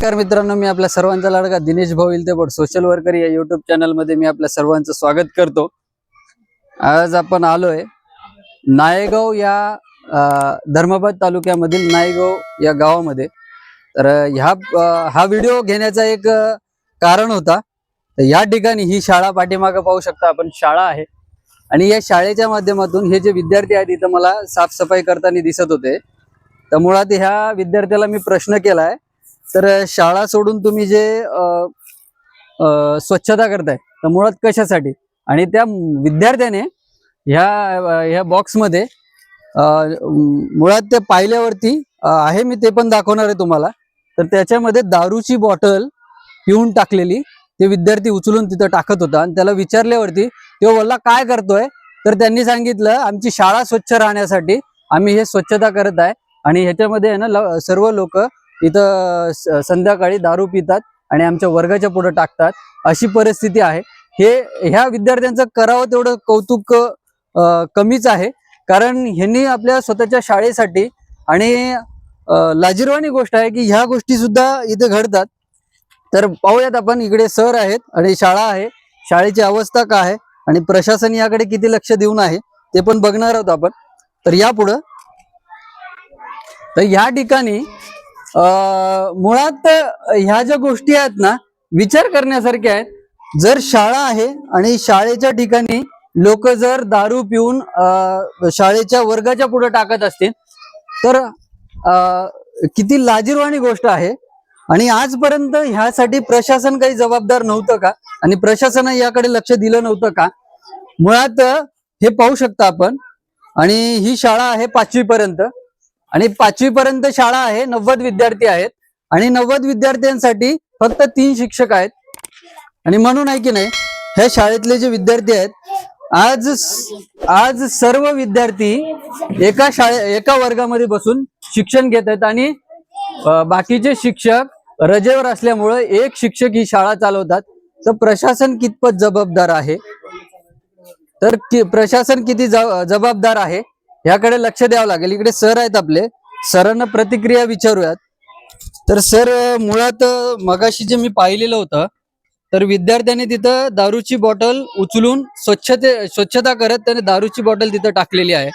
नमस्कार मित्रांनो मी आपल्या सर्वांचा लाडका दिनेश भाऊ इलतेबोट सोशल वर्कर या युट्यूब चॅनलमध्ये मी आपल्या सर्वांचं स्वागत करतो. आज आपण आलोय नायगाव या अं, धर्माबाद तालुक्यामधील नायगाव या गावामध्ये. तर ह्या हा व्हिडिओ घेण्याचा एक कारण होता. तर या ठिकाणी ही शाळा पाठीमागं पाहू शकता आपण. शाळा आहे. आणि या शाळेच्या माध्यमातून हे जे विद्यार्थी आहेत इथं मला साफसफाई करताना दिसत होते. तर मुळात ह्या विद्यार्थ्याला मी प्रश्न केलाय तर शाळा सोडून तुम्ही जे स्वच्छता करताय तर मुळात कशासाठी? आणि त्या विद्यार्थ्याने ह्या ह्या बॉक्समध्ये मुळात ते पाहिल्यावरती आहे मी ते पण दाखवणार आहे तुम्हाला. तर त्याच्यामध्ये दारूची बॉटल पिऊन टाकलेली ते विद्यार्थी उचलून तिथं टाकत होता. आणि त्याला विचारल्यावरती तो बोलला काय करतोय? तर त्यांनी सांगितलं आमची शाळा स्वच्छ राहण्यासाठी आम्ही हे स्वच्छता करत आहे. आणि ह्याच्यामध्ये आहे ना सर्व लोक इथं संध्याकाळी दारू पितात आणि आमच्या वर्गाच्या पुढे टाकतात. अशी परिस्थिती आहे. हे ह्या विद्यार्थ्यांचं करावं तेवढं कौतुक कमीच आहे. कारण ह्यांनी आपल्या स्वतःच्या शाळेसाठी आणि लाजिरवाणी गोष्ट आहे की ह्या गोष्टी सुद्धा इथे घडतात. तर पाहूयात आपण इकडे सर आहेत आणि शाळा आहे. शाळेची अवस्था काय आहे आणि प्रशासन याकडे किती लक्ष देऊन आहे ते पण बघणार आहोत आपण. तर यापुढं तर ह्या ठिकाणी मुळात ह्या ज्या गोष्टी आहेत ना विचार करण्यासारख्या आहेत. जर शाळा आहे आणि शाळेच्या ठिकाणी लोक जर दारू पिऊन शाळेच्या वर्गाच्या पुढे टाकत असतील तर किती लाजीरवाणी गोष्ट आहे. आणि आजपर्यंत ह्यासाठी प्रशासन काही जबाबदार नव्हतं का? आणि प्रशासन याकडे लक्ष दिलं नव्हतं का? मुळात हे पाहू शकता आपण. आणि ही शाळा आहे पाचवी पर्यंत आणि पाचवी पर्यंत शाळा आहे नव्वद विद्यार्थी आहेत. आणि नव्वद विद्यार्थ्यांसाठी फक्त तीन शिक्षक आहेत. आणि म्हणून आहे की नाही ह्या शाळेतले जे विद्यार्थी आहेत आज आज सर्व विद्यार्थी एका शाळे एका वर्गामध्ये बसून शिक्षण घेत आहेत. आणि बाकीचे शिक्षक रजेवर असल्यामुळे एक शिक्षक ही शाळा चालवतात. तर प्रशासन कितपत जबाबदार आहे? तर कि- प्रशासन किती ज- जबाबदार आहे? याकडे लक्ष द्यावं लागेल. इकडे सर आहेत आपले. सरांना प्रतिक्रिया विचारूयात. तर सर मुळात मगाशी जे मी पाहिलेलं होतं तर विद्यार्थ्यांनी तिथं दारूची बॉटल उचलून स्वच्छते स्वच्छता करत त्याने दारूची बॉटल तिथं टाकलेली आहे.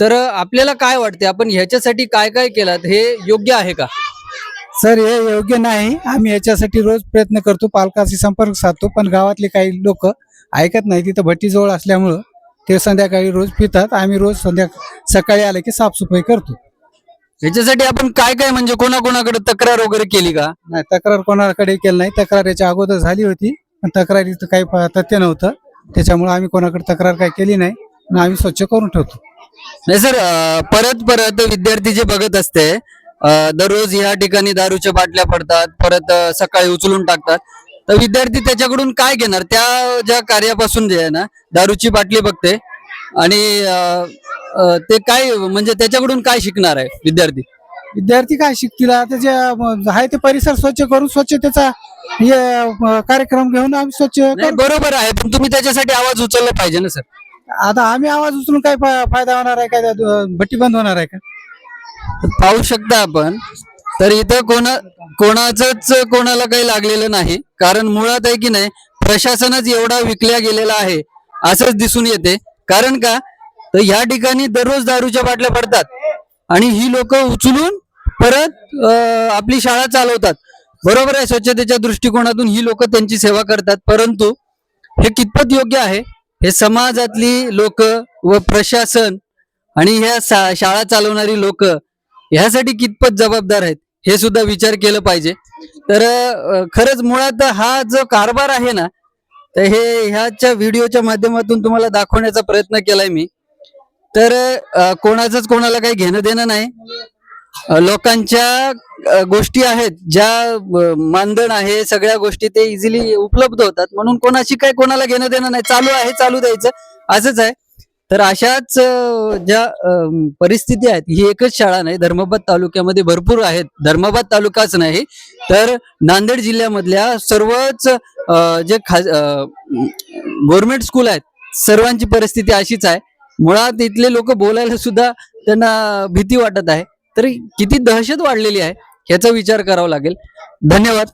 तर आपल्याला काय वाटते आपण ह्याच्यासाठी काय काय केलं हे योग्य आहे का? सर हे योग्य नाही. आम्ही याच्यासाठी रोज प्रयत्न करतो. पालकाशी संपर्क साधतो. पण गावातले काही लोक ऐकत नाही. तिथं भट्टीजवळ असल्यामुळं ते संध्याकाळी रोज पितात. आम्ही रोज संध्या सकाळी आले की साफसफाई करतो. ह्याच्यासाठी आपण काय काय म्हणजे कोणाकोणाकडे तक्रार वगैरे केली का? नाही तक्रार कोणाकडे केली नाही. तक्रार याच्या अगोदर झाली होती पण तक्रारीचं काही प- तथ्य नव्हतं. त्याच्यामुळे आम्ही कोणाकडे तक्रार काही केली नाही. आणि आम्ही स्वच्छ करून ठेवतो. नाही सर अं, परत परत विद्यार्थी जे बघत असते अं, दररोज या ठिकाणी दारूच्या बाटल्या पडतात परत अं, सकाळी उचलून टाकतात. तर विद्यार्थी त्याच्याकडून काय घेणार? त्या ज्या कार्यापासून जे आहे ना दारूची बाटली बघते आणि ते काय म्हणजे त्याच्याकडून काय शिकणार आहे विद्यार्थी? विद्यार्थी काय शिकतील? आता जे अं, आहे ते परिसर स्वच्छ करून स्वच्छतेचा कार्यक्रम घेऊन आम्ही स्वच्छ. बरोबर आहे पण तुम्ही त्याच्यासाठी आवाज उचलला पाहिजे ना सर. आता आम्ही आवाज उचलून काय फायदा होणार आहे दु- भट्टी बंद होणार आहे का? पाहू शकता आपण तर इथं कोणा कोणाचंच कोणाला काही लागलेलं नाही. कारण मुळात आहे की नाही प्रशासनच एवढा विकल्या गेलेला आहे असंच दिसून येते. कारण का तर ह्या ठिकाणी दररोज दारूच्या बाटल्या पडतात. आणि ही लोक उचलून परत आपली शाळा चालवतात. बरोबर आहे स्वच्छतेच्या दृष्टिकोनातून ही लोक त्यांची सेवा करतात. परंतु हे कितपत योग्य आहे? हे समाजातली लोक व प्रशासन आणि ह्या शाळा चालवणारी लोक ह्यासाठी कितपत जबाबदार आहेत? हे सुद्धा विचार केलं पाहिजे. तर खरंच मुळात हा जो कारभार आहे ना तर हे ह्याच्या व्हिडिओच्या माध्यमातून तुम्हाला दाखवण्याचा प्रयत्न केलाय मी. तर कोणाचंच कोणाला काही घेणं देणं नाही. लोकांच्या गोष्टी आहेत ज्या मानधन आहे सगळ्या गोष्टी ते इझिली उपलब्ध होतात. म्हणून कोणाशी काय कोणाला घेणं देणं नाही. चालू आहे चालू द्यायचं. असंच आहे. तर अशाच ज्या परिस्थिती आहेत ही एकच शाळा नाही धर्माबाद तालुक्यामध्ये भरपूर आहेत. धर्माबाद तालुकाच नाही तर नांदेड जिल्ह्यामधल्या सर्वच जे खा गव्हर्मेंट स्कूल आहेत सर्वांची परिस्थिती अशीच आहे. मुळात इथले लोक बोलायला सुद्धा त्यांना भीती वाटत आहे. तर किती दहशत वाढलेली आहे ह्याचा विचार करावा लागेल. धन्यवाद.